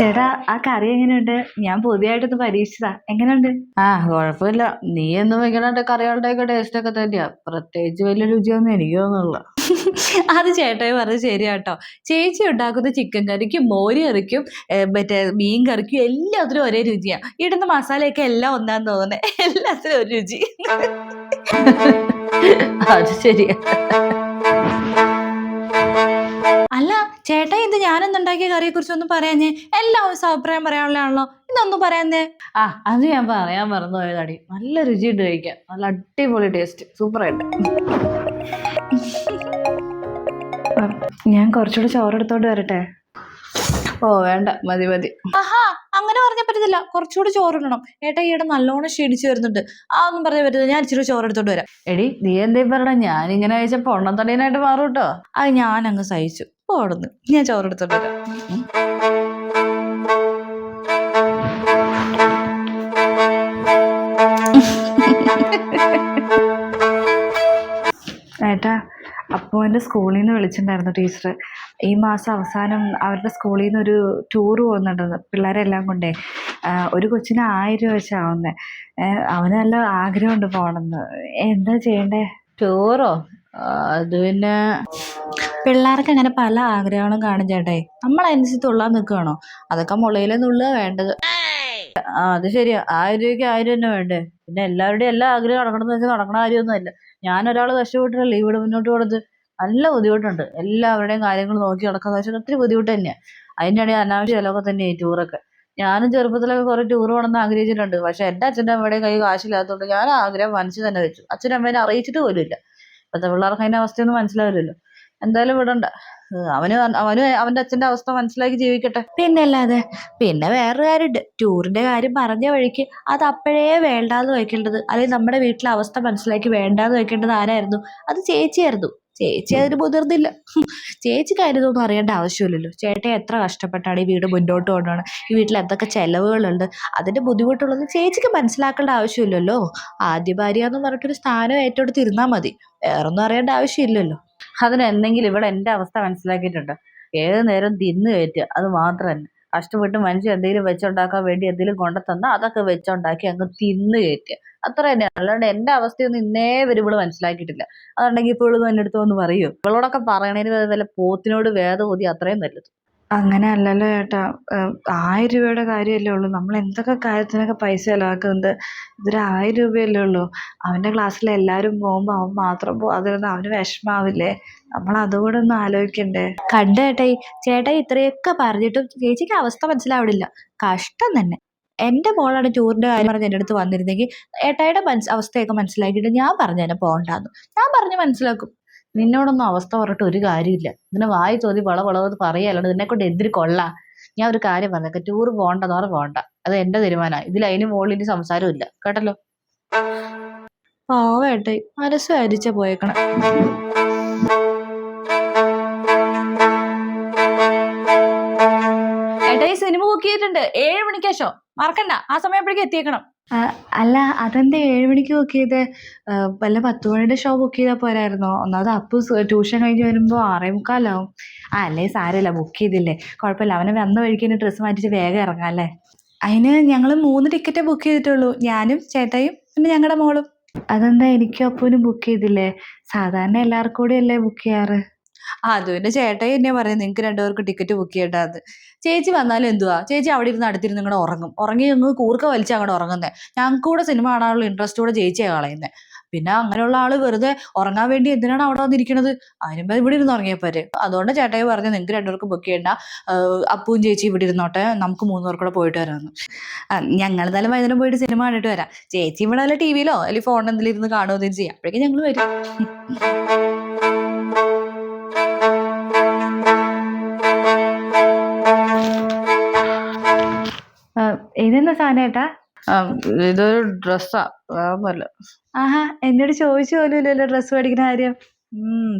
ചേട്ടാ ആ കറി എങ്ങനെയുണ്ട്? ഞാൻ പുതിയതായിട്ടൊന്ന് പരീക്ഷിച്ചതാ. എങ്ങനെയുണ്ട്? ആ കുഴപ്പമില്ല നീ എന്നും വെക്കണ കറികളുടെ ഒക്കെ ടേസ്റ്റ് ഒക്കെ തന്നെയാ. പ്രത്യേകിച്ച് വലിയ രുചിയൊന്നും എനിക്ക് തോന്നുന്നില്ല. അത് ചേട്ടായി പറഞ്ഞത് ശരിയാട്ടോ. ചേച്ചി ഉണ്ടാക്കുന്ന ചിക്കൻ കറിക്കും മോര് കറിക്കും മറ്റേ മീൻ കറിക്കും എല്ലാത്തിനും ഒരേ രുചിയാ. ഇടുന്ന മസാലയൊക്കെ എല്ലാം ഒന്നാന്ന് തോന്നുന്നത് എല്ലാത്തിനും ഒരു രുചി. അത് ശരിയാ. ഇത് ഞാനെന്നുണ്ടാക്കിയ കറിയെ കുറിച്ചൊന്നും പറയാഞ്ഞേ എല്ലാവരും അഭിപ്രായം പറയാനുള്ളതാണല്ലോ. ഇന്നൊന്നും പറയാന്നേ ആ അത് ഞാൻ പറയാൻ മറന്നു പോയതാടി. നല്ല രുചിയുണ്ട് കഴിക്കാൻ. നല്ല അടിപൊളി ടേസ്റ്റ് സൂപ്പറായിട്ട്. ഞാൻ കുറച്ചുകൂടി ചോറെടുത്തോണ്ട് വരട്ടെ? ഓ വേണ്ട. മതി മതി. ആഹാ അങ്ങനെ പറഞ്ഞ പറ്റത്തില്ല. കുറച്ചുകൂടി ചോറിടണം. ഏട്ടാ ഈയിടെ നല്ലോണം ക്ഷീണിച്ചു വരുന്നുണ്ട്. ആ ഒന്നും പറഞ്ഞ പറ്റത്തില്ല. ഞാൻ ഇച്ചിരി ചോറ് എടുത്തോണ്ട് വരാം. എടി നീ എന്തേ പറഞ്ഞ? ഞാൻ ഇങ്ങനെ കഴിച്ച പൊണ്ണത്തടീനായിട്ട് മാറും കേട്ടോ അത് ഞാൻ അങ്ങ് സഹിച്ചു. ഓടുന്നു ഞാൻ ചോറെടുത്തോണ്ട്. ഏട്ടാ അപ്പോൾ എന്റെ സ്കൂളിൽ നിന്ന് വിളിച്ചിട്ടുണ്ടായിരുന്നു ടീച്ചർ ഈ മാസം അവസാനം അവരുടെ സ്കൂളിൽ നിന്ന് ഒരു ടൂർ പോകുന്നുണ്ടെന്ന് പിള്ളേരെല്ലാം കൊണ്ടേ. ഒരു കൊച്ചിന് ആയിരം രൂപ വെച്ചാവുന്നത് അവന് നല്ല ആഗ്രഹമുണ്ട് പോകണമെന്ന്. എന്താ ചെയ്യണ്ടേ? ടൂറോ? അത് പിന്നെ പിള്ളേർക്ക് അങ്ങനെ പല ആഗ്രഹങ്ങളും കാണും ചേട്ടേ. നമ്മൾ അതിനനുസരിച്ച് തുള്ളാൻ നിൽക്കുകയാണോ? അതൊക്കെ മുളയിലെ നുള്ളുക വേണ്ടത്. ആ അത് ശരിയാ. ആയിരം രൂപയ്ക്ക് ആയിരം തന്നെ വേണ്ടേ? പിന്നെ എല്ലാവരുടെയും എല്ലാ ആഗ്രഹം നടക്കണമെന്ന് വെച്ചാൽ നടക്കണ കാര്യമൊന്നുമല്ല. ഞാൻ ഒരാൾ കഷ്ടപ്പെട്ടിട്ടല്ലേ ഇവിടെ മുന്നോട്ട് കൊടുത്ത് നല്ല ബുദ്ധിമുട്ടുണ്ട്. എല്ലാവരുടെയും കാര്യങ്ങൾ നോക്കി നടക്കാന്ന് വെച്ചാൽ ഒത്തിരി ബുദ്ധിമുട്ട് തന്നെയാണ് അതിന്റെ ഇടയിൽ അനാവശ്യ ചിലവൊക്കെ തന്നെയായി ടൂറൊക്കെ. ഞാനും ചെറുപ്പത്തിലൊക്കെ കുറെ ടൂർ പോകണമെന്ന് ആഗ്രഹിച്ചിട്ടുണ്ട്. പക്ഷെ എന്റെ അച്ഛന്റെ അമ്മയുടെയും കൈ കാശില്ലാത്തതുകൊണ്ട് ഞാൻ ആഗ്രഹം മനസ്സിൽ തന്നെ വെച്ചു. അച്ഛനും അമ്മേനെ അറിയിച്ചിട്ട് പോലും ഇല്ല ഇപ്പോഴത്തെ പിള്ളേർക്ക് അതിന്റെ അവസ്ഥയൊന്നും മനസ്സിലാവില്ലല്ലോ. എന്തായാലും വിടണ്ട. അവന് അവന് അവന്റെ അച്ഛന്റെ അവസ്ഥ മനസ്സിലാക്കി ജീവിക്കട്ടെ. പിന്നെ അല്ലാതെ പിന്നെ വേറൊരു കാര്യമുണ്ട്. ടൂറിന്റെ കാര്യം പറഞ്ഞ വഴിക്ക് അത് അപ്പോഴേ വേണ്ടാന്ന് വയ്ക്കേണ്ടത് അല്ലെങ്കിൽ നമ്മുടെ വീട്ടിലെ അവസ്ഥ മനസ്സിലാക്കി വേണ്ടാന്ന് വെക്കേണ്ടത് ആരായിരുന്നു? അത് ചേച്ചിയായിരുന്നു. ചേച്ചി അതിന് മുതിർന്നില്ല. ചേച്ചി കാര്യമൊന്നും അറിയേണ്ട ആവശ്യമില്ലല്ലോ. ചേട്ടൻ എത്ര കഷ്ടപ്പെട്ടാണ് ഈ വീട് മുന്നോട്ട് കൊണ്ടുപോകണം ഈ വീട്ടിൽ എന്തൊക്കെ ചെലവുകളുണ്ട്. അതിന്റെ ബുദ്ധിമുട്ടുള്ളത് ചേച്ചിക്ക് മനസ്സിലാക്കേണ്ട ആവശ്യമില്ലല്ലോ. ആദ്യ ഭാര്യ എന്ന് പറഞ്ഞിട്ടൊരു സ്ഥാനം ഏറ്റെടുത്ത് ഇരുന്നാൽ മതി. വേറൊന്നും അറിയേണ്ട ആവശ്യമില്ലല്ലോ. അതിന് എന്തെങ്കിലും ഇവിടെ എന്റെ അവസ്ഥ മനസ്സിലാക്കിയിട്ടുണ്ട്. ഏത് നേരം തിന്നു കയറ്റുക അത് മാത്രം തന്നെ. കഷ്ടപ്പെട്ട് മനുഷ്യൻ എന്തെങ്കിലും വെച്ചുണ്ടാക്കാൻ വേണ്ടി എന്തെങ്കിലും കൊണ്ടു തന്നാൽ അതൊക്കെ വെച്ചുണ്ടാക്കി അങ്ങ് തിന്നു കയറ്റുക. അത്ര തന്നെ അല്ലാണ്ട് എന്റെ അവസ്ഥയൊന്നും ഇന്നേ വരെ ഇവൾ മനസ്സിലാക്കിയിട്ടില്ല. അതുണ്ടെങ്കിൽ ഇപ്പോൾ ഇവിടുന്ന് എന്റെ അടുത്ത് വന്ന് പറയൂ. ഇവളോടൊക്കെ പറയണതിന് വല്ല പോത്തിനോട് വേദം ഊതി അത്രയും നല്ലത്. അങ്ങനെ അല്ലല്ലോ ചേട്ടാ ആയിരം രൂപയുടെ കാര്യമല്ലേ ഉള്ളൂ. നമ്മൾ എന്തൊക്കെ കാര്യത്തിനൊക്കെ പൈസ ചിലവാക്കുന്നുണ്ട് ഇതൊരു ആയിരം രൂപയല്ലേ ഉള്ളൂ. അവന്റെ ക്ലാസ്സിൽ എല്ലാവരും പോകുമ്പോൾ അവൻ മാത്രം പോകാതിരുന്നാൽ അവന് വിഷമാവില്ലേ? നമ്മൾ അതുകൂടെ ഒന്ന് ആലോചിക്കണ്ടേ? കണ്ട ചേട്ടായി ചേട്ടായി ഇത്രയൊക്കെ പറഞ്ഞിട്ടും ചേച്ചിക്ക് അവസ്ഥ മനസ്സിലാവണില്ല. കഷ്ടം തന്നെ. എന്റെ മോളാണ് ടൂറിന്റെ കാര്യം പറഞ്ഞ് എന്റെ അടുത്ത് വന്നിരുന്നെങ്കിൽ ഏട്ടായുടെ അവസ്ഥയൊക്കെ മനസ്സിലാക്കിയിട്ട് ഞാൻ പറഞ്ഞു തന്നെ പോകണ്ടാന്ന്. ഞാൻ പറഞ്ഞ് മനസ്സിലാക്കും. നിന്നോടൊന്നും അവസ്ഥ പറഞ്ഞിട്ട് ഒരു കാര്യമില്ല. ഇതിനെ വായി തോതി വള വളവെന്ന് നിന്നെ കൊണ്ട് എന്തിന് കൊള്ളാം? ഞാൻ ഒരു കാര്യം പറഞ്ഞേക്കാം. ടൂർ പോകണ്ട പറഞ്ഞാൽ പോകണ്ട അത് എന്റെ തീരുമാനമാണ് ഇതിൽ അതിന് മുകളിൽ ഇനി സംസാരമില്ല കേട്ടല്ലോ? പാവേട്ടായി മനസ്സ് അരിച്ച പോയേക്കണം. ചെയ്തിട്ടുണ്ട് ഏഴ് മണിക്ക് ശേഷം. മറക്കണ്ട. ആ സമയപ്പോഴേക്കും എത്തിയേക്കണം. അല്ല അതെന്താ ഏഴ് മണിക്ക് ബുക്ക് ചെയ്ത്? വല്ല പത്ത് മണിയുടെ ഷോ ബുക്ക് ചെയ്താൽ പോരായിരുന്നോ? ഒന്നാമത് അപ്പു ട്യൂഷൻ കഴിഞ്ഞ് വരുമ്പോൾ ആറേ മുക്കാലാവും. ആ അല്ലേ സാരമില്ല ബുക്ക് ചെയ്തില്ലേ. കുഴപ്പമില്ല അവനെ വന്ന വഴിക്ക് തന്നെ ഡ്രസ്സ് മാറ്റിച്ച് വേഗം ഇറങ്ങാം അല്ലേ? അതിന് ഞങ്ങൾ മൂന്ന് ടിക്കറ്റേ ബുക്ക് ചെയ്തിട്ടുള്ളൂ. ഞാനും ചേട്ടായും പിന്നെ ഞങ്ങളുടെ മോളും. അതെന്താ എനിക്കും അപ്പൂനും ബുക്ക് ചെയ്തില്ലേ? സാധാരണ എല്ലാവർക്കും കൂടി അല്ലേ ബുക്ക് ചെയ്യാറ്? അത് പിന്നെ ചേട്ടായി എന്നെ പറയാം നിങ്ങൾക്ക് രണ്ടുപേർക്ക് ടിക്കറ്റ് ബുക്ക് ചെയ്യേണ്ടത് ചേച്ചി വന്നാലും എന്തുവാ ചേച്ചി അവിടെ ഇരുന്ന് അടുത്തിരുന്ന് ഇങ്ങനെ ഉറങ്ങും. ഉറങ്ങി ഒന്ന് കൂർക്ക വലിച്ച് അങ്ങോട്ട് ഉറങ്ങുന്നത് ഞങ്ങൾക്ക് കൂടെ സിനിമ കാണാനുള്ള ഇൻട്രസ്റ്റ് കൂടെ ചേച്ചിയാണ് കളയുന്നത് പിന്നെ അങ്ങനെയുള്ള ആൾ വെറുതെ ഉറങ്ങാൻ വേണ്ടി എന്തിനാണ് അവിടെ വന്നിരിക്കുന്നത് അതിനുമ്പോ ഇവിടെ ഇരുന്ന് ഉറങ്ങിയപ്പോര്. പോരെ അതുകൊണ്ട് ചേട്ടായി പറഞ്ഞു നിങ്ങൾക്ക് രണ്ടുപേർക്ക് ബുക്ക് ചെയ്യണ്ട. അപ്പുവും ചേച്ചി ഇവിടെ ഇരുന്നോട്ടെ. നമുക്ക് മൂന്ന് കൂടെ പോയിട്ട് വരാമെന്ന് ഞങ്ങൾ എന്തായാലും വൈകുന്നേരം പോയിട്ട് സിനിമ കണ്ടിട്ട് വരാം. ചേച്ചി ഇവിടെ അല്ല ടി വിയിലോ അല്ലെങ്കിൽ ഫോണിൽ എന്തെങ്കിലും ഇരുന്ന് കാണുമോ എന്തെങ്കിലും ചെയ്യാം. അപ്പോഴേക്കും ഞങ്ങൾ വരും. ഇതെന്താ സാധനം ഏട്ടാ? ഇതൊരു ഡ്രസ്സാ. ആഹാ എന്നോട് ചോദിച്ചു പോലും ഇല്ലല്ലോ ഡ്രസ്സ് മേടിക്കുന്ന കാര്യം.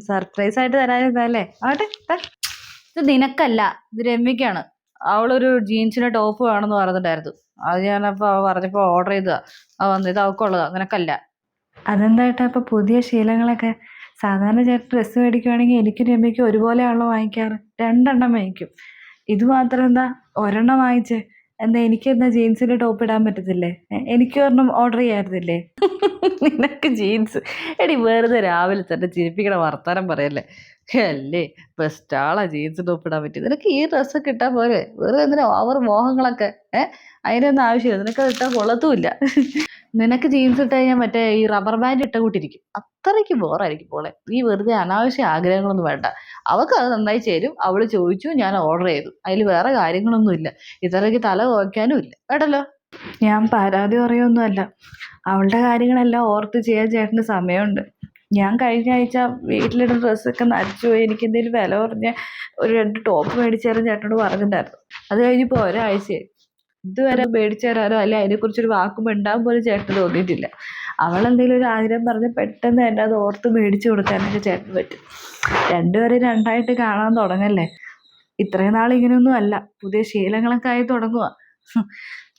സർപ്രൈസ് ആയിട്ട് തരാനിരുന്നല്ലേ ആട്ടെ ഇത്. നിനക്കല്ല ഇത് രമ്യക്കാണ്. അവളൊരു ജീൻസിന്റെ ടോപ്പ് വേണമെന്ന് പറഞ്ഞിട്ടുണ്ടായിരുന്നു. അത് ഞാനപ്പോ അവ പറഞ്ഞപ്പോ ഓർഡർ ചെയ്തതാ. വന്ന് ഇത് അവക്കുള്ളതാ നിനക്കല്ല. അതെന്തായിട്ടാ ഇപ്പൊ പുതിയ ശീലങ്ങളൊക്കെ. സാധാരണ ചേട്ടൻ ഡ്രസ്സ് മേടിക്കുവാണെങ്കിൽ എനിക്കും രമ്യക്കും ഒരുപോലെയാണല്ലോ വാങ്ങിക്കാറ്. രണ്ടെണ്ണം മേടിക്കും. ഇത് മാത്രം എന്താ? ഒരെണ്ണം വാങ്ങിച്ചേ. എന്താ എനിക്ക് എന്നാ ജീൻസിന്റെ ടോപ്പ് ഇടാൻ പറ്റത്തില്ലേ? എനിക്ക് ഒരെണ്ണം ഓർഡർ ചെയ്യായിരുന്നില്ലേ? നിനക്ക് ജീൻസ്. എടി വെറുതെ രാവിലെ തന്നെ ചിരിപ്പിക്കണ വർത്താനം പറയല്ലേ? അല്ലേ? ബെസ്റ്റ് ആളാ ജീൻസ് ടോപ്പ് ഇടാൻ നിനക്ക് ഈ ഡ്രസ്സൊക്കെ ഇട്ടാൽ പോരെ? വെറുതെ എന്തിനാ ഓവർ മോഹങ്ങളൊക്കെ? ഏഹ് അതിനൊന്നും ആവശ്യമില്ല. നിനക്ക് അത് ഇട്ടാൽ കൊള്ളത്തുമില്ല. നിനക്ക് ജീൻസ് ഇട്ട് കഴിഞ്ഞാൽ മറ്റേ ഈ റബ്ബർ ബാൻഡ് ഇട്ട കൂട്ടിരിക്കും അത്രയ്ക്ക് ബോറായിരിക്കും പോളെ നീ വെറുതെ അനാവശ്യ ആഗ്രഹങ്ങളൊന്നും വേണ്ട. അവൾക്ക് അത് നന്നായി ചേരും. അവൾ ചോദിച്ചു ഞാൻ ഓർഡർ ചെയ്തു. അതിൽ വേറെ കാര്യങ്ങളൊന്നും ഇല്ല. ഇത്രയ്ക്ക് തല കോയ്ക്കാനും ഇല്ല. കേട്ടല്ലോ? ഞാൻ പരാതി പറയൊന്നുമല്ല അവളുടെ കാര്യങ്ങളെല്ലാം ഓർത്ത് ചെയ്യാൻ ചേട്ടന് സമയമുണ്ട്. ഞാൻ കഴിഞ്ഞ ആഴ്ച വീട്ടിലിടുന്ന ഡ്രസ്സൊക്കെ നരച്ചു പോയി. എനിക്ക് എന്തെങ്കിലും വില കുറഞ്ഞ ഒരു രണ്ട് ടോപ്പ് മേടിച്ചു തരാൻ ചേട്ടനോട് പറഞ്ഞിട്ടുണ്ടായിരുന്നു. അത് കഴിഞ്ഞപ്പോൾ ഒരാഴ്ചയായി. ഇതുവരെ മേടിച്ചു തരാനോ അല്ലെ അതിനെക്കുറിച്ചൊരു വാക്കും ഉണ്ടാകും പോലും ചേട്ടന് തോന്നിയിട്ടില്ല. അവൾ എന്തെങ്കിലും ഒരു ആഗ്രഹം പറഞ്ഞ് പെട്ടെന്ന് തന്നെ അത് ഓർത്ത് മേടിച്ചു കൊടുക്കാനൊക്കെ ചേട്ടന് പറ്റും. രണ്ടുപേരെയും രണ്ടായിട്ട് കാണാൻ തുടങ്ങല്ലേ? ഇത്രയും നാൾ ഇങ്ങനെയൊന്നും അല്ല. പുതിയ ശീലങ്ങളൊക്കെ ആയി തുടങ്ങുക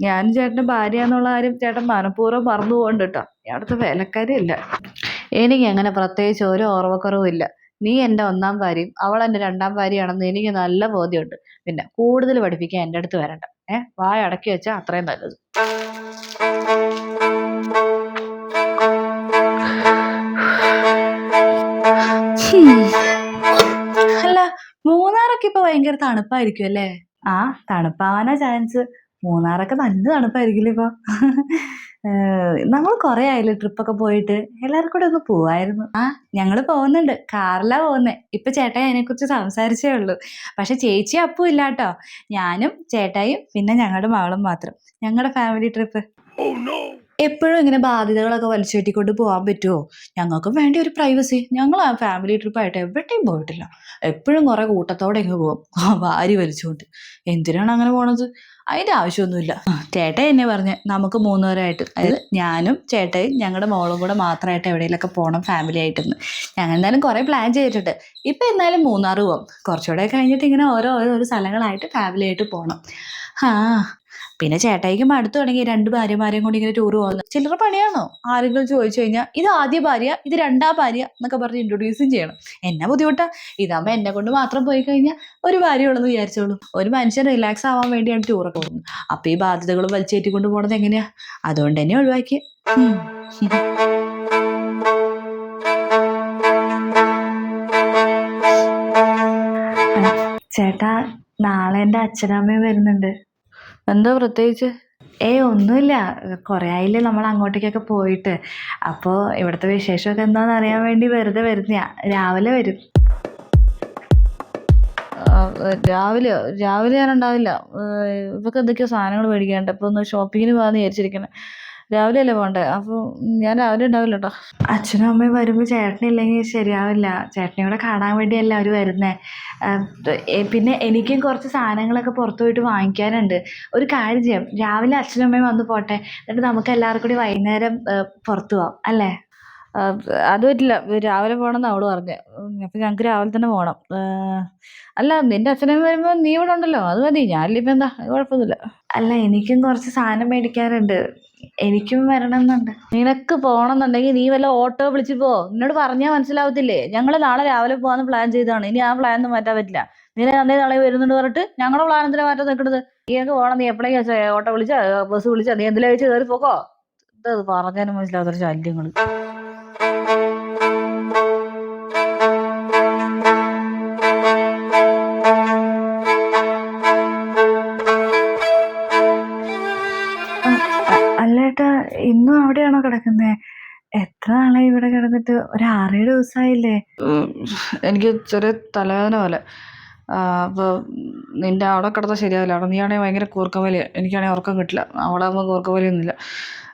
ഞാനും ചേട്ടന്റെ ഭാര്യ എന്നുള്ള കാര്യം ചേട്ടൻ മനഃപൂർവം മറന്നു പോകണ്ട കേട്ടോ. ഞാൻ അവിടുത്തെ വേലക്കാരിയല്ല. എനിക്ക് അങ്ങനെ പ്രത്യേകിച്ച് ഒരു ഓർമ്മക്കുറവും ഇല്ല. നീ എന്റെ ഒന്നാം ഭാര്യയും അവൾ എന്റെ രണ്ടാം ഭാര്യയാണെന്ന് എനിക്ക് നല്ല ബോധ്യമുണ്ട്. പിന്നെ കൂടുതൽ പഠിപ്പിക്കാൻ എന്റെ അടുത്ത് വരണ്ട. ഏഹ് വായ അടക്കി വെച്ചാൽ അത്രയും നല്ലത്. അല്ല മൂന്നാറൊക്കെ ഇപ്പൊ ഭയങ്കര തണുപ്പായിരിക്കും അല്ലേ? ആ തണുപ്പാവാനാ ചാൻസ് മൂന്നാറൊക്കെ നല്ല തണുപ്പായിരിക്കില്ലേ ഇപ്പൊ? നമ്മൾ കുറെ ആയില്ലേ ട്രിപ്പൊക്കെ പോയിട്ട്. എല്ലാവർക്കും കൂടെ ഒന്ന് പോവായിരുന്നു. ആ ഞങ്ങൾ പോകുന്നുണ്ട് കാറിലാ പോകുന്നത് ഇപ്പൊ ചേട്ടായി അതിനെ കുറിച്ച് സംസാരിച്ചേ ഉള്ളൂ. പക്ഷെ ചേച്ചി അപ്പും ഇല്ല കേട്ടോ ഞാനും ചേട്ടായും പിന്നെ ഞങ്ങളുടെ മകളും മാത്രം. ഞങ്ങളുടെ ഫാമിലി ട്രിപ്പ് എപ്പോഴും ഇങ്ങനെ ബാധ്യതകളൊക്കെ വലിച്ചു കെട്ടിക്കൊണ്ട് പോകാൻ പറ്റുമോ ഞങ്ങൾക്കും വേണ്ടി ഒരു പ്രൈവസി ഞങ്ങൾ ആ ഫാമിലി ട്രിപ്പായിട്ട് എവിടെയും പോയിട്ടില്ല. എപ്പോഴും കുറെ കൂട്ടത്തോടെ ഇങ്ങ് പോകും. വാരി വലിച്ചുകൊണ്ട് എന്തിനാണ് അങ്ങനെ പോണത്? അതിന്റെ ആവശ്യമൊന്നുമില്ല. ചേട്ടൻ എന്നെ പറഞ്ഞ് നമുക്ക് മൂന്നുപേരായിട്ട് അതായത് ഞാനും ചേട്ടയും ഞങ്ങളുടെ മോളും കൂടെ മാത്രമായിട്ട് എവിടെയെങ്കിലൊക്കെ പോകണം ഫാമിലി ആയിട്ടെന്ന്. ഞങ്ങൾ എന്തായാലും കുറേ പ്ലാൻ ചെയ്തിട്ടുണ്ട്. ഇപ്പം എന്നാലും മൂന്നാറ് പോവാം. കുറച്ചുകൂടെ കഴിഞ്ഞിട്ട് ഇങ്ങനെ ഓരോ ഓരോ സ്ഥലങ്ങളായിട്ട് ഫാമിലി ആയിട്ട് പോകണം ആ പിന്നെ ചേട്ടായിക്ക് മടുത്തു തുടങ്ങി. രണ്ട് ഭാര്യമാരെയും കൂടി ഇങ്ങനെ ടൂർ പോകുന്നത് ചിലർ പണിയാണോ? ആരെങ്കിലും ചോദിച്ചു കഴിഞ്ഞാൽ ഇത് ആദ്യ ഭാര്യ ഇത് രണ്ടാം ഭാര്യ എന്നൊക്കെ പറഞ്ഞ് ഇൻട്രൊഡ്യൂസും ചെയ്യണം. എന്നെ ബുദ്ധിമുട്ടാ? ഇതാകുമ്പോൾ എന്നെ കൊണ്ട് മാത്രം പോയി കഴിഞ്ഞാൽ ഒരു ഭാര്യ ഉള്ളെന്ന് വിചാരിച്ചോളൂ. ഒരു മനുഷ്യൻ റിലാക്സ് ആവാൻ വേണ്ടിയാണ് ടൂറൊക്കെ പോകുന്നത്. അപ്പോൾ ഈ ബാധ്യതകൾ വലിച്ചേറ്റിക്കൊണ്ട് പോണത് എങ്ങനെയാ? അതുകൊണ്ട് തന്നെ ഒഴിവാക്കി ചേട്ടാ നാളെ എന്റെ അച്ഛനമ്മയും വരുന്നുണ്ട്. എന്താ പ്രത്യേകിച്ച്? ഏയ് ഒന്നുമില്ല. കുറേ ആയില്ലേ നമ്മൾ അങ്ങോട്ടേക്കൊക്കെ പോയിട്ട്. അപ്പോൾ ഇവിടുത്തെ വിശേഷമൊക്കെ എന്താണെന്ന് അറിയാൻ വേണ്ടി വെറുതെ വരുന്ന. രാവിലെ വരും. രാവിലെ രാവിലെ ഞാൻ ഉണ്ടാവില്ല. ഇവർക്ക് എന്തൊക്കെയോ സാധനങ്ങൾ മേടിക്കാനുണ്ട്. അപ്പോൾ ഒന്ന് ഷോപ്പിങ്ങിന് പോകാമെന്ന് വിചാരിച്ചിരിക്കണേ രാവിലെ അല്ലേ പോകണ്ടേ അപ്പോൾ ഞാൻ രാവിലെ ഉണ്ടാവില്ല കേട്ടോ അച്ഛനും അമ്മയും വരുമ്പോൾ ചേട്ടനില്ലെങ്കിൽ ശരിയാവില്ല. ചേട്ടനെ കൂടെ കാണാൻ വേണ്ടിയല്ല അവർ വരുന്നേ. പിന്നെ എനിക്കും കുറച്ച് സാധനങ്ങളൊക്കെ പുറത്തു പോയിട്ട് വാങ്ങിക്കാനുണ്ട്. ഒരു കാര്യം ചെയ്യാം. രാവിലെ അച്ഛനും അമ്മയും വന്ന് പോട്ടെ. എന്നിട്ട് നമുക്ക് എല്ലാവർക്കും കൂടി വൈകുന്നേരം പുറത്തു പോവാം. അല്ലേ? അത് പറ്റില്ല. രാവിലെ പോകണമെന്ന് അവൾ പറഞ്ഞു. അപ്പം ഞങ്ങൾക്ക് രാവിലെ തന്നെ പോകണം. അല്ല നിന്റെ അച്ഛനും വരുമ്പോൾ നീ ഇവിടെ ഉണ്ടല്ലോ. അത് മതി. ഞാനില്ലിപ്പോൾ എന്താ? കുഴപ്പമൊന്നുമില്ല. അല്ല എനിക്കും കുറച്ച് സാധനം മേടിക്കാനുണ്ട്. എനിക്കും വരണം എന്നുണ്ട് നിനക്ക് പോകണമെന്നുണ്ടെങ്കിൽ നീ വല്ല ഓട്ടോ വിളിച്ചു പോ. എന്നോട് പറഞ്ഞാൽ മനസ്സിലാവത്തില്ലേ? ഞങ്ങൾ നാളെ രാവിലെ പോകാന്ന് പ്ലാൻ ചെയ്തതാണ്. ഇനി ആ പ്ലാൻ ഒന്നും മാറ്റാൻ പറ്റില്ല. നീ അന്നേ നാളെ വരുന്നുണ്ട് പറഞ്ഞിട്ട് ഞങ്ങളുടെ പ്ലാൻ എന്തിനാ മാറ്റം നിൽക്കുന്നത് നീ ഒക്കെ പോകണം നീ എപ്പോഴേക്കും ഓട്ടോ വിളിച്ചാ? ബസ് വിളിച്ചാ? നീ എന്തിലാ വെച്ച് കയറി പോക്കോ. ഇത് പറഞ്ഞാലും മനസ്സിലാവാത്തൊരു ശല്യങ്ങൾ ഇന്നും അവിടെയാണോ കിടക്കുന്നത് എത്ര നാളായി ഇവിടെ കിടന്നിട്ട്? ഒരു ആറേഴ് ദിവസമായില്ലേ എനിക്ക് ചെറിയ തലവേദന പോലെ. അപ്പോൾ നിന്റെ അവിടെ കിടന്നാൽ ശരിയാവില്ല. അവിടെ നീ ആണെങ്കിൽ ഭയങ്കര കൂർക്കവലി എനിക്കാണെങ്കിൽ ഉറക്കം കിട്ടില്ല. അവിടെ ആകുമ്പോൾ കൂർക്കവലിയൊന്നുമില്ല.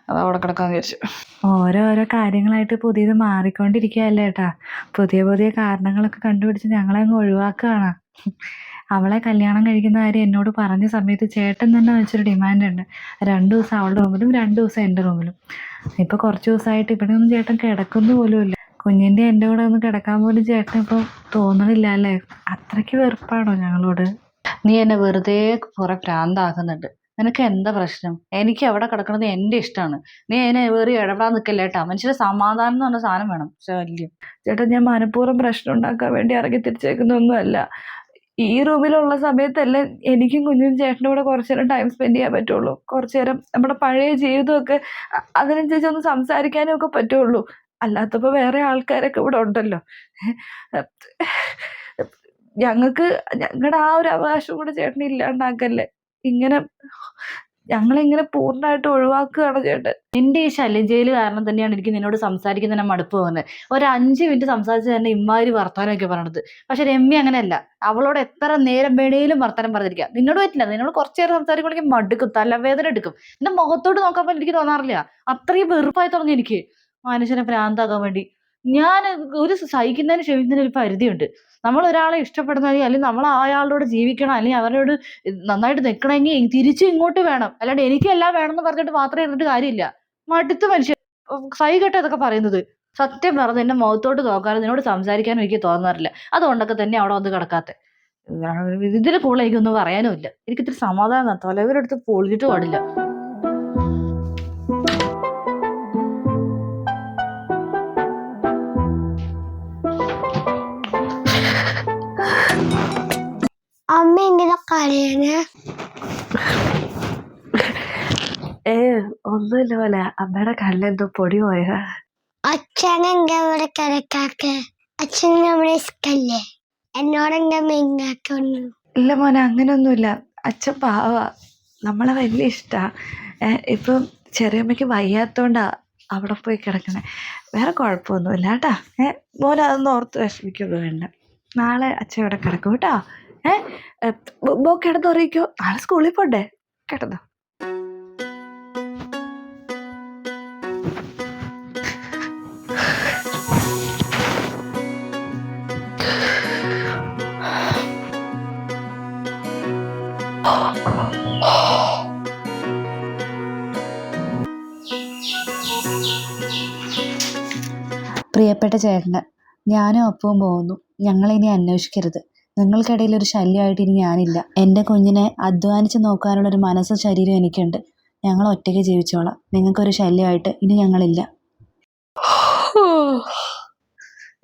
അത് അവിടെ കിടക്കാമെന്ന് വിചാരിച്ചു. ഓരോരോ കാര്യങ്ങളായിട്ട് പുതിയത് മാറിക്കൊണ്ടിരിക്കുകയല്ലേ ഏട്ടാ? പുതിയ പുതിയ കാരണങ്ങളൊക്കെ കണ്ടുപിടിച്ച് ഞങ്ങളെ അങ്ങ് ഒഴിവാക്കുകയാണ്. അവളെ കല്യാണം കഴിക്കുന്ന കാര്യം എന്നോട് പറഞ്ഞ സമയത്ത് ചേട്ടൻ തന്നെ വെച്ചൊരു ഡിമാൻഡ് ഉണ്ട്. രണ്ട് ദിവസം അവളുടെ റൂമിലും രണ്ട് ദിവസം എന്റെ റൂമിലും. ഇപ്പോൾ കുറച്ച് ദിവസമായിട്ട് ഇവിടെ ഒന്നും ചേട്ടൻ കിടക്കുന്നു പോലുമില്ല കുഞ്ഞിന്റെ എന്റെ കൂടെ ഒന്ന് കിടക്കാൻ പോലും ചേട്ടൻ ഇപ്പോൾ തോന്നണില്ല അല്ലേ? അത്രയ്ക്ക് വെറുപ്പാണോ ഞങ്ങളോട്? നീ എന്നെ വെറുതെ കുറെ ഭ്രാന്താക്കുന്നുണ്ട്. നിനക്ക് എന്താ പ്രശ്നം? എനിക്ക് അവിടെ കിടക്കുന്നത് എന്റെ ഇഷ്ടമാണ്. നീ അതിനെ വേറെ ഇടപെടാൻ നിൽക്കല്ലേ കേട്ടാ മനുഷ്യരുടെ സമാധാനം എന്ന് പറഞ്ഞ സാധനം വേണം. ശല്യം. ചേട്ടാ ഞാൻ മനഃപൂർവം പ്രശ്നം ഉണ്ടാക്കാൻ വേണ്ടി ഇറങ്ങി തിരിച്ചേക്കുന്നൊന്നുമല്ല. ഈ റൂമിലുള്ള സമയത്തെല്ലാം എനിക്കും കുഞ്ഞും ചേട്ടനും കൂടെ കുറച്ച് നേരം ടൈം സ്പെൻഡ് ചെയ്യാൻ പറ്റുള്ളൂ. കുറച്ച് നേരം നമ്മുടെ പഴയ ജീവിതമൊക്കെ അതിനനുസരിച്ച് ഒന്ന് സംസാരിക്കാനും ഒക്കെ പറ്റുള്ളൂ. അല്ലാത്തപ്പോൾ വേറെ ആൾക്കാരൊക്കെ ഇവിടെ ഉണ്ടല്ലോ. ഞങ്ങൾക്ക് ഞങ്ങളുടെ ആ ഒരു അവകാശം കൂടെ ചേട്ടൻ ഇല്ലാണ്ടാക്കല്ലേ. ഇങ്ങനെ ഞങ്ങളിങ്ങനെ പൂർണമായിട്ട് ഒഴിവാക്കുകയാണ് ചേട്ടൻ നിന്റെ ഈ ശല്യം കാരണം തന്നെയാണ് എനിക്ക് നിന്നോട് സംസാരിക്കുന്നതിന് മടുപ്പ് തോന്നുന്നത്. ഒരു അഞ്ച് മിനിറ്റ് സംസാരിച്ച് തന്നെ ഇമ്മാതിരി വർത്തമാനമൊക്കെ പറയണത്. പക്ഷെ രമ്യ അങ്ങനെയല്ല. അവളോട് എത്ര നേരം വേണേലും വർത്തമാനം പറഞ്ഞിരിക്കുക. നിന്നോട് പറ്റില്ല. നിന്നോട് കുറച്ച് നേരം സംസാരിക്കുമ്പോഴേക്കും മടുക്കും തലവേദന എടുക്കും. എന്റെ മുഖത്തോട്ട് നോക്കാൻ എനിക്ക് തോന്നാറില്ല. അത്രയും വെറുപ്പായി തുടങ്ങി എനിക്ക്. മനുഷ്യനെ ഭ്രാന്താക്കാൻ വേണ്ടി. ഞാൻ ഒരു സഹിക്കുന്നതിന് ക്ഷമിക്കുന്നതിന് ഒരു പരിധിയുണ്ട്. നമ്മൾ ഒരാളെ ഇഷ്ടപ്പെടുന്നെങ്കിൽ അല്ലെങ്കിൽ നമ്മൾ അയാളോട് ജീവിക്കണം അല്ലെങ്കിൽ അവരോട് നന്നായിട്ട് നിൽക്കണമെങ്കിൽ തിരിച്ചു ഇങ്ങോട്ട് വേണം. അല്ലാണ്ട് എനിക്കെല്ലാം വേണമെന്ന് പറഞ്ഞിട്ട് മാത്രമേ ഇരുന്നിട്ട് കാര്യമില്ല. മടുത്ത് മനുഷ്യൻ സൈകെട്ട ഇതൊക്കെ പറയുന്നത്. സത്യം പറഞ്ഞ് എന്റെ മുഖത്തോട്ട് നോക്കാനും നിന്നോട് സംസാരിക്കാനും എനിക്ക് തോന്നാറില്ല. അതുകൊണ്ടൊക്കെ തന്നെ അവിടെ വന്ന് കിടക്കാത്തെ. ഇതിന് കൂടുതൽ എനിക്കൊന്നും പറയാനും ഇല്ല എനിക്കിത്തിരി സമാധാനം സമാധാനം ഇവരെടുത്ത് പൊളിഞ്ഞിട്ട് പാടില്ല. അമ്മ ഇങ്ങനെ കരയണേ? ഏ ഒന്നുമില്ല പോലെ അമ്മയുടെ കല്ലെന്തോ പൊടി പോയതാ. അച്ഛൻ എന്താ ഇവിടെ കിടക്കാക്ക് അച്ഛൻ നമ്മുടെ ഇഷ്ടല്ലേ? എന്നോട് എന്താ ഇല്ല മോനെ അങ്ങനെയൊന്നുമില്ല അച്ഛൻ പാവ. നമ്മളെ വലിയ ഇഷ്ടാ. ഇപ്പൊ ഇപ്പം ചെറിയമ്മയ്ക്ക് വയ്യാത്തോണ്ടാ അവിടെ പോയി കിടക്കണേ. വേറെ കുഴപ്പമൊന്നുമില്ല കേട്ടാ. ഏ മോനെ അതൊന്നും ഓർത്ത് വിഷമിക്കൊന്നും വേണ്ട. നാളെ അച്ഛൻ ഇവിടെ കിടക്കും കേട്ടോ. ഏ ഏ, ബോ- കിടന്നു അറിയിക്കോ നാളെ സ്കൂളിൽ പോണ്ടേ? കിടന്നു. പ്രിയപ്പെട്ട ചേട്ടന് ഞാനും അപ്പവും പോകുന്നു. ഞങ്ങളിനി അന്വേഷിക്കരുത്. നിങ്ങൾക്കിടയിൽ ഒരു ശല്യമായിട്ട് ഇനി ഞാനില്ല. എന്റെ കുഞ്ഞിനെ അധ്വാനിച്ച് നോക്കാനുള്ള ഒരു മനസ്സും ശരീരവും എനിക്കുണ്ട്. ഞങ്ങൾ ഒറ്റയ്ക്ക് ജീവിച്ചോളാം. നിങ്ങൾക്കൊരു ശല്യമായിട്ട് ഇനി ഞങ്ങളില്ല.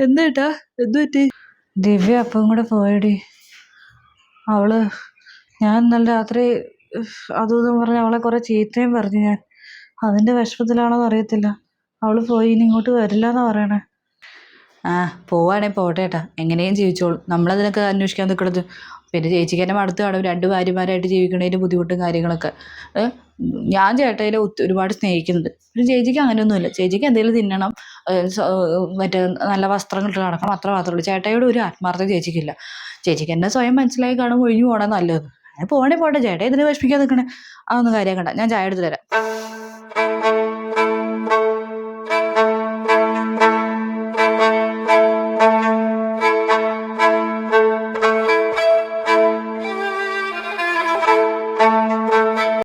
എന്താ എന്ത് പറ്റി? ദിവ്യ അപ്പം കൂടെ പോയടി. അവൾ ഞാൻ ഇന്നലെ രാത്രി അതും പറഞ്ഞ പറഞ്ഞ് അവളെ കുറെ ചീത്തയും പറഞ്ഞു ഞാൻ. അതിന്റെ വിഷമത്തിലാണോന്ന് അറിയത്തില്ല. അവൾ പോയി ഇനി ഇങ്ങോട്ട് വരില്ല എന്നാ പറയണേ. ആ പോവാണേ പോട്ടെ ഏട്ടാ. എങ്ങനെയും ജീവിച്ചോളും. നമ്മളതിനൊക്കെ അന്വേഷിക്കാൻ നിൽക്കണത് പിന്നെ ചേച്ചിക്ക് തന്നെ മടുത്ത് കാണും. രണ്ട് ഭാര്യമാരായിട്ട് ജീവിക്കണതിന്റെ ബുദ്ധിമുട്ടും കാര്യങ്ങളൊക്കെ. ഞാൻ ചേട്ടനെ ഒരുപാട് സ്നേഹിക്കുന്നുണ്ട്. പിന്നെ ചേച്ചിക്ക് അങ്ങനെയൊന്നുമില്ല. ചേച്ചിക്ക് എന്തെങ്കിലും തിന്നണം. മറ്റേ നല്ല വസ്ത്രങ്ങൾ ഇട്ട് നടക്കണം. അത്ര മാത്രമേ ഉള്ളൂ. ചേട്ടയോട് ഒരു ആത്മാർത്ഥം ചേച്ചിക്കില്ല. ചേച്ചിക്ക് എന്നെ സ്വയം മനസ്സിലായി കാണും ഒഴിഞ്ഞു പോകണം നല്ലത്. അങ്ങനെ പോകണേ പോട്ടെ. ചേട്ടാ ഇതിനെ വിഷമിക്കാൻ നിൽക്കണേ അതൊന്നും കാര്യം കണ്ട ഞാൻ ചായ എടുത്ത് തരാം.